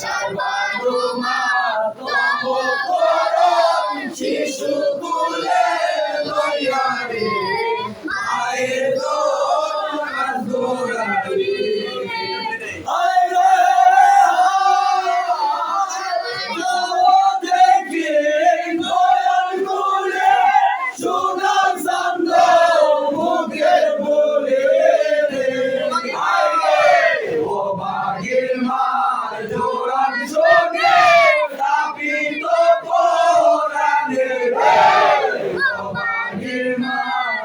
সর্বরুমা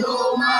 তোমার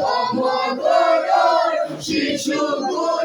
Tom Motor, Chichu Motor.